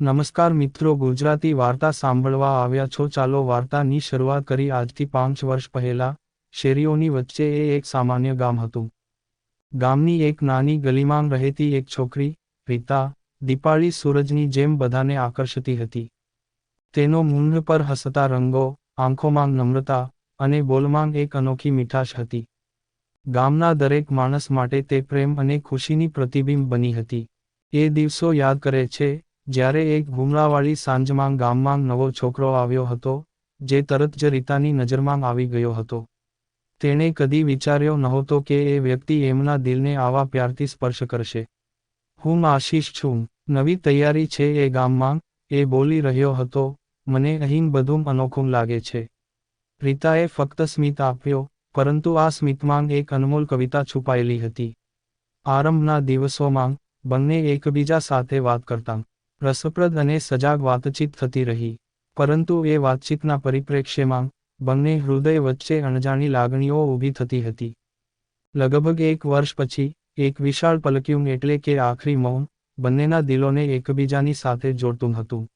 નમસ્કાર મિત્રો, ગુજરાતી વાર્તા સાંભળવા આવ્યા છો. ચાલો વાર્તાની શરૂઆત કરી. આજથી પાંચ વર્ષ પહેલા શેરીઓની વચ્ચે એ એક સામાન્ય ગામ હતું. ગામની એક નાની ગલીમાં રહેતી એક છોકરી, રીતા, દીપાળી સૂરજની જેમ બધાને આકર્ષતી હતી. તેનો મૂંઢ પર હસતા રંગો, આંખોમાં નમ્રતા અને બોલમાં એક અનોખી મીઠાશ હતી. ગામના દરેક માણસ માટે તે પ્રેમ અને ખુશીની પ્રતિબિંબ બની હતી. એ દિવસો યાદ કરે છે જ્યારે એક ગુમરાવાળી સાંજમાં ગામમાં નવો છોકરો આવ્યો હતો, જે તરત જ રીતાની નજરમાં આવી ગયો હતો. તેણે કદી વિચાર્યો નહોતો કે એ વ્યક્તિ એમના દિલને આવા પ્યારથી સ્પર્શ કરશે. હું આશીષ છું. નવી તૈયારી છે એ ગામમાં એ બોલી રહ્યો હતો. મને અહીં બધું અનોખું લાગે છે. રીતાએ ફક્ત સ્મિત આપ્યો, પરંતુ આ સ્મિતમાં એક અનમોલ કવિતા છુપાયેલી હતી. આરંભના દિવસોમાં બંને એકબીજા સાથે વાત કરતા. રસપ્રદ અને સજાગ વાતચીત થતી રહી. પરંતુ એ વાતચીતના પરિપ્રેક્ષ્યમાં બંને હૃદય વચ્ચે અણજાણી લાગણીઓ ઊભી થતી હતી. લગભગ એક વર્ષ પછી, એક વિશાળ પલક્યું એટલે કે આખરી મૌન બંનેના દિલોને એકબીજાની સાથે જોડતું હતું.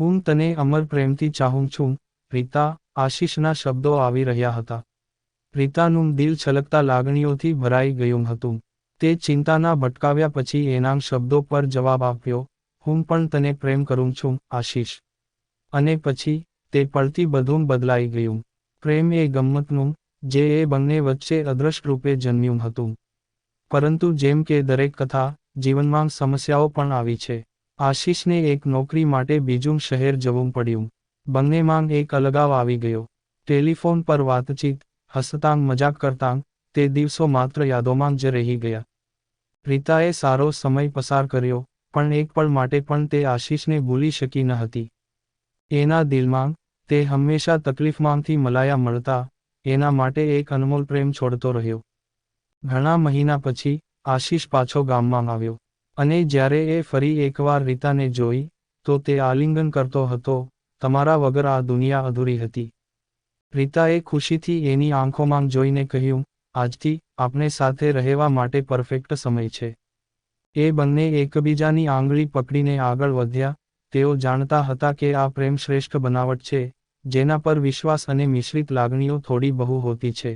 હું તને અમર પ્રેમથી ચાહું છું, રીતા, આશીષના શબ્દો આવી રહ્યા હતા. રીતાનું દિલ છલકતા લાગણીઓથી ભરાઈ ગયું હતું. તે ચિંતાના ભટકાવ્યા પછી એના શબ્દો પર જવાબ આપ્યો હું પણ તને પ્રેમ કરું છું, આશીષ. અને પછી, તે પડતી બધું બદલાઈ ગયું. પ્રેમ એ ગમ્મતનું, જે એ બંને વચ્ચે અદ્રશ્યરૂપે જન્મ્યું હતું. પરંતુ જેમ કે દરેક કથા, જીવનમાં સમસ્યાઓ પણ આવી છે. આશીષને એક નોકરી માટે બીજું શહેર જવું પડ્યું. બંનેમાં એક અલગાવ આવી ગયો. ટેલિફોન પર વાતચીત હસતાંગ મજાક કરતાંગ તે દિવસો માત્ર યાદોમાં જ રહી ગયા. રીતાએ સારો સમય પસાર કર્યો પણ એક પળ માટે પણ તે આશીષને ભૂલી શકી ન હતી. એના દિલમાં તે હંમેશા તકલીફમાંથી મલાયા મળતા એના માટે એક અનમોલ પ્રેમ છોડતો રહ્યો. ઘણા મહિના પછી આશીષ પાછો ગામમાં આવ્યો અને જ્યારે એ ફરી એકવાર રીતાને જોઈ તો તે આલિંગન કરતો હતો, તમારા વગર આ દુનિયા અધૂરી હતી. રીતાએ ખુશીથી એની આંખોમાં જોઈને કહ્યું, આજથી આપણે સાથે રહેવા માટે પરફેક્ટ સમય છે. એ બંને એકબીજાની આંગળી પકડીને આગળ વધ્યા. તેઓ જાણતા હતા કે આ પ્રેમ શ્રેષ્ઠ બનાવટ છે, જેના પર વિશ્વાસ અને મિશ્રિત લાગણીઓ થોડી બહુ હોતી છે.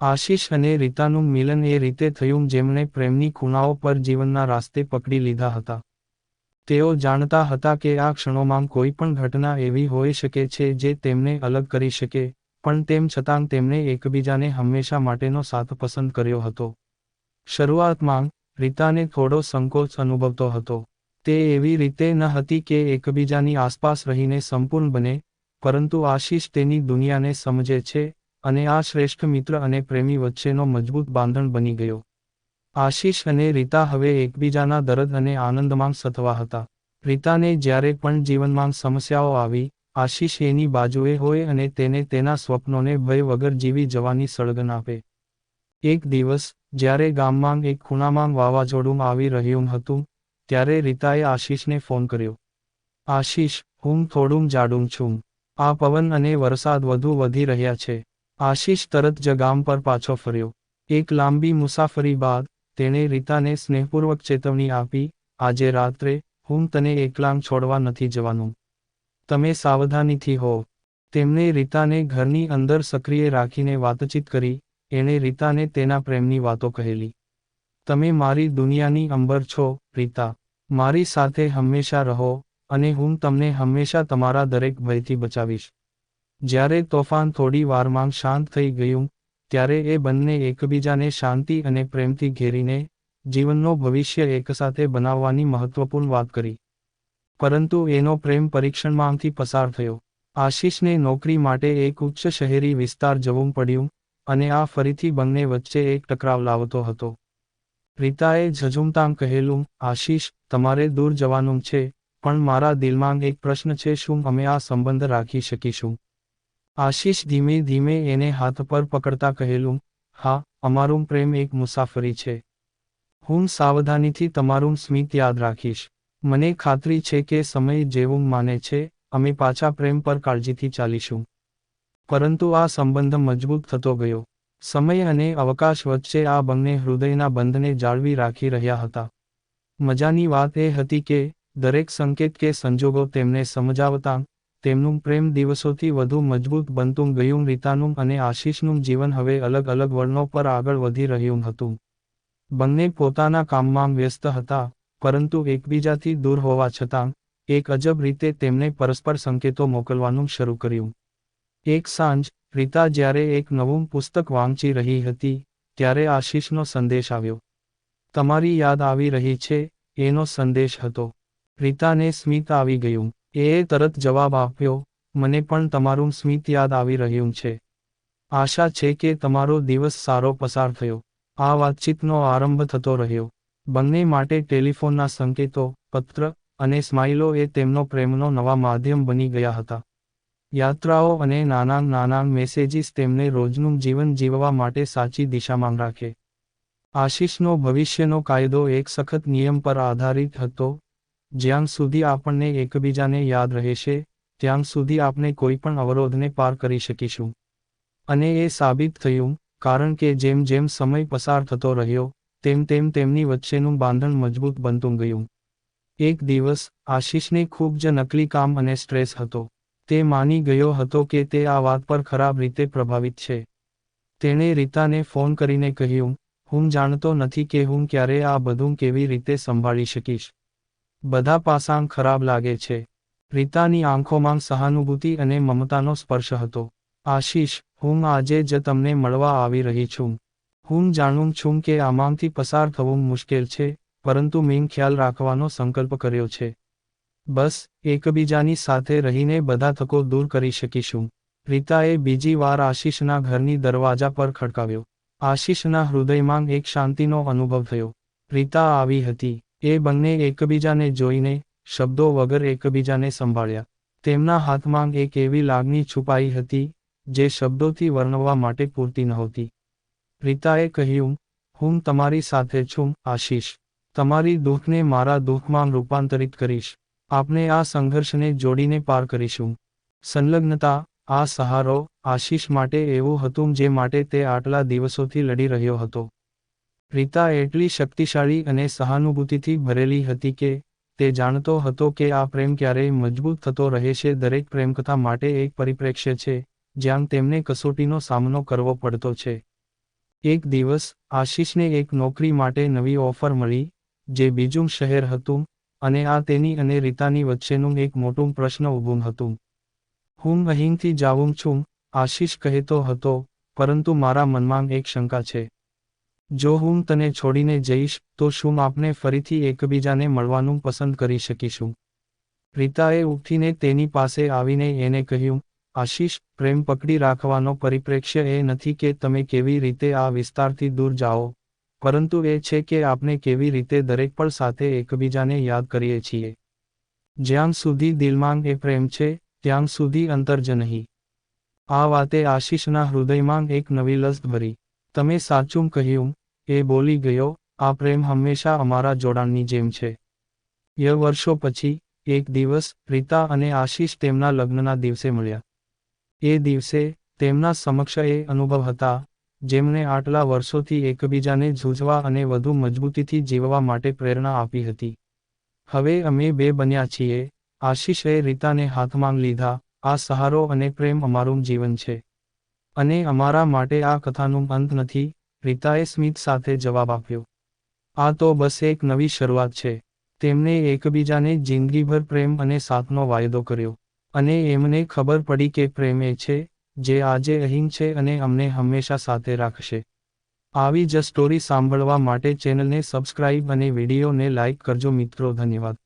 આશીષ અને રીતાનું મિલન એ રીતે થયું જેમણે પ્રેમની ખૂણાઓ પર જીવનના રાસ્તે પકડી લીધા હતા. તેઓ જાણતા હતા કે આ ક્ષણોમાં કોઈ પણ ઘટના એવી હોઈ શકે છે જે તેમને અલગ કરી શકે, પણ તેમ છતાં તેમણે એકબીજાને હંમેશા માટેનો સાથ પસંદ કર્યો હતો. શરૂઆતમાં રીતાને થોડો સંકોચ અનુભવતો હતો. તે એવી રીતે ન હતી કે એકબીજાની આસપાસ રહીને સંપૂર્ણ બને, પરંતુ આશીષ તેની દુનિયાને સમજે છે અને આ શ્રેષ્ઠ મિત્ર અને પ્રેમી વચ્ચેનો મજબૂત બાંધણ બની ગયો. આશીષ અને રીતા હવે એકબીજાના દરદ અને આનંદમાં સથવા હતા. રીતાને જ્યારે પણ જીવનમાં સમસ્યાઓ આવી, આશીષ એની બાજુએ હોય અને તેને તેના સ્વપ્નોને ભય વગર જીવી જવાની સળગન આપે. એક દિવસ જ્યારે ગામમાં એક ખૂણામાં વાવાઝોડું આવી રહ્યું હતું, ત્યારે રીતાએ આશીષને ફોન કર્યો. આશીષ, હું થોડું જાડું છું. આ પવન અને વરસાદ વધુ વધી રહ્યા છે. આશીષ તરત જ ગામ પર પાછો ફર્યો. એક લાંબી મુસાફરી બાદ તેણે રીતાને સ્નેહપૂર્વક ચેતવણી આપી, આજે રાત્રે હું તને એકલાંગ છોડવા નથી જવાનું. તમે સાવધાનીથી હો. તેમણે રીતાને ઘરની અંદર સક્રિય રાખીને વાતચીત કરી એણે રીતાને તેના પ્રેમની વાતો કહેલી. તમે મારી દુનિયાની અંબર છો, રીતા. મારી સાથે હંમેશા રહો અને હું તમને હંમેશા તમારા દરેક ભયથી બચાવીશ. જ્યારે તોફાન થોડી વારમાં શાંત થઈ ગયું, ત્યારે એ બંને એકબીજાને શાંતિ અને પ્રેમથી ઘેરીને જીવનનો ભવિષ્ય એકસાથે બનાવવાની મહત્વપૂર્ણ વાત કરી. પરંતુ એનો પ્રેમ પરીક્ષણમાંથી પસાર થયો. આશીષને નોકરી માટે એક ઉચ્ચ શહેરી વિસ્તાર જવું પડ્યું અને આ ફરીથી બંને વચ્ચે એક ટકરાવ લાવતો હતો. રીતાએ ઝઝુમતામ કહેલું, આશીષ, તમારે દૂર જવાનું છે, પણ મારા દિલમાં એક પ્રશ્ન છે, શું અમે આ સંબંધ રાખી શકીશું? આશીષ ધીમે ધીમે એને હાથ પર પકડતા કહેલું, હા, અમારું પ્રેમ એક મુસાફરી છે. હું સાવધાનીથી તમારું સ્મિત યાદ રાખીશ. મને ખાતરી છે કે સમય જેવું માને છે, અમે પાછા પ્રેમ પર કાળજીથી ચાલીશું. પરંતુ આ સંબંધ મજબૂત થતો ગયો. સમય અને અવકાશ વચ્ચે આ બંને હૃદયના બંધને જાળવી રાખી રહ્યા હતા. મજાની વાત એ હતી કે, દરેક સંકેત કે સંજોગો તેમને સમજાવતા, તેમનું પ્રેમ દિવસોથી વધુ મજબૂત બનતું ગયું. રીતાનું અને આશીષનું જીવન હવે અલગ અલગ વર્ણો પર આગળ વધી રહ્યું હતું. બંને પોતાના કામમાં વ્યસ્ત હતા, પરંતુ એકબીજાથી દૂર હોવા છતાં, એક અજબ રીતે તેમણે પરસ્પર સંકેતો મોકલવાનું શરૂ કર્યું. એક સાંજ, રીતા જ્યારે એક નવું પુસ્તક વાંચી રહી હતી, ત્યારે આશીષનો સંદેશ આવ્યો. તમારી યાદ આવી રહી છે, એનો સંદેશ હતો. રીતાને સ્મિત આવી ગયું. એ તરત જવાબ આપ્યો, મને પણ તમારું સ્મિત યાદ આવી રહ્યું છે. આશા છે કે તમારો દિવસ સારો પસાર થયો. આ વાતચીતનો આરંભ થતો રહ્યો. બંને માટે ટેલિફોનના સંકેતો, પત્ર અને સ્માઇલો એ તેમનો પ્રેમનો નવા માધ્યમ બની ગયા હતા. યાત્રાઓ અને નાના નાના મેસેજીસ તેમને રોજનું જીવન જીવવા માટે સાચી દિશામાં રાખે. આશીષનો ભવિષ્યનો કાયદો એક સખત નિયમ પર આધારિત હતો. જ્યાં સુધી આપણને એકબીજાને યાદ રહેશે, ત્યાં સુધી આપણે કોઈ પણ અવરોધને પાર કરી શકીશું. અને એ સાબિત થયું, કારણ કે જેમ જેમ સમય પસાર થતો રહ્યો, તેમ તેમ તેમની વચ્ચેનું બાંધણ મજબૂત બનતું ગયું. એક દિવસ, આશીષને ખૂબ જ નકલી કામ અને સ્ટ્રેસ હતો. તે માની ગયો હતો કે તે આ વાત પર ખરાબ રીતે પ્રભાવિત છે. તેણે રીતાને ફોન કરીને કહ્યું, હું જાણતો નથી કે હું ક્યારે આ બધું કેવી રીતે સંભાળી શકીશ. બધા પાસાં ખરાબ લાગે છે. રીતાની આંખોમાં સહાનુભૂતિ અને મમતાનો સ્પર્શ હતો. આશીષ, હું આજે જ તમને મળવા આવી રહી છું. હું જાણું છું કે આમાંથી પસાર થવું મુશ્કેલ છે, પરંતુ મેં ખ્યાલ રાખવાનો સંકલ્પ કર્યો છે. બસ, એકબીજાની સાથે રહીને બધા થકો દૂર કરી શકીશું. રીતાએ બીજી વાર આશીષના ઘરની દરવાજા પર ખડકાવ્યો. આશીષના હૃદયમાં એક શાંતિનો અનુભવ થયો. રીતા આવી હતી. એ બંને એકબીજાને જોઈને, શબ્દો વગર એકબીજાને સંભાળ્યા. તેમના હાથમાં એક એવી લાગણી છુપાઈ હતી, જે શબ્દોથી વર્ણવવા માટે પૂરતી નહોતી. રીતાએ કહ્યું, હું તમારી સાથે છું, આશીષ. તમારી દુઃખને મારા દુઃખમાં રૂપાંતરિત કરીશ. આપણે આ સંઘર્ષને જોડીને પાર કરીશું. સંલગ્નતા, આ સહારો, આશીષ માટે એવું હતું જે માટે તે આટલા દિવસોથી લડી રહ્યો હતો. રીતા એટલી શક્તિશાળી અને સહાનુભૂતિથી ભરેલી હતી કે, તે જાણતો હતો કે આ પ્રેમ ક્યારેય મજબૂત થતો રહેશે દરેક પ્રેમકથા માટે એક પરિપ્રેક્ષ્ય છે, જ્યાં તેમને કસોટીનો સામનો કરવો પડતો છે. એક દિવસ, આશીષને એક નોકરી માટે નવી ઓફર મળી, જે બીજું શહેર હતું અને આ તેની અને રીતાની વચ્ચેનું એક મોટું પ્રશ્ન ઊભું હતું. હું અહીંથી જાઉં છું, આશીષ કહેતો હતો, પરંતુ મારા મનમાં એક શંકા છે. જો હું તને છોડીને જઈશ, તો શું આપને ફરીથી એકબીજાને મળવાનું પસંદ કરી શકીશું રીતાએ ઉઠીને તેની પાસે આવીને એને કહ્યું, આશીષ, પ્રેમ પકડી રાખવાનો પરિપ્રેક્ષ્ય એ નથી કે તમે કેવી રીતે આ વિસ્તારથી દૂર જાઓ. પરંતુ એ છે કે આપણે કેવી રીતે દરેક પળ સાથે એકબીજાને યાદ કરીએ છીએ. જ્યાં સુધી દિલમાં એ પ્રેમ છે, ત્યાં સુધી અંતર જ નહીં. આ વાતે આશીષના હૃદયમાં એક નવી લસ ભરી. તમે સાચું કહ્યું, એ બોલી ગયો, આ પ્રેમ હંમેશા અમારા જોડાણની જેમ છે ય વર્ષો પછી, એક દિવસ, રીતા અને આશીષ તેમના લગ્નના દિવસે મળ્યા. એ દિવસે તેમના સમક્ષ એ અનુભવ હતા જેમને આટલા વર્ષોથી એકબીજાને ઝૂઝવા અને વધુ મજબૂતીથી જીવવા માટે પ્રેરણા આપી હતી. હવે અમે બે બન્યા છીએ, આશીષે રીતાને હાથમાં લીધા, આ સહારો અને પ્રેમ અમારું જીવન છે. અને અમારા માટે આ કથાનું અંત નથી, રીતાએ સ્મિત સાથે જવાબ આપ્યો. આ તો બસ એક નવી શરૂઆત છે. તેમને એકબીજાને જિંદગીભર પ્રેમ અને સાથનો વાયદો કર્યો. અને એમને ખબર પડી કે પ્રેમ એ છે જે આજે અહીં છે અને અમને હંમેશા સાથે રાખશે. આવી જ સ્ટોરી સાંભળવા માટે ચેનલને સબસ્ક્રાઇબ અને વિડીયોને લાઇક કરજો મિત્રો, ધન્યવાદ.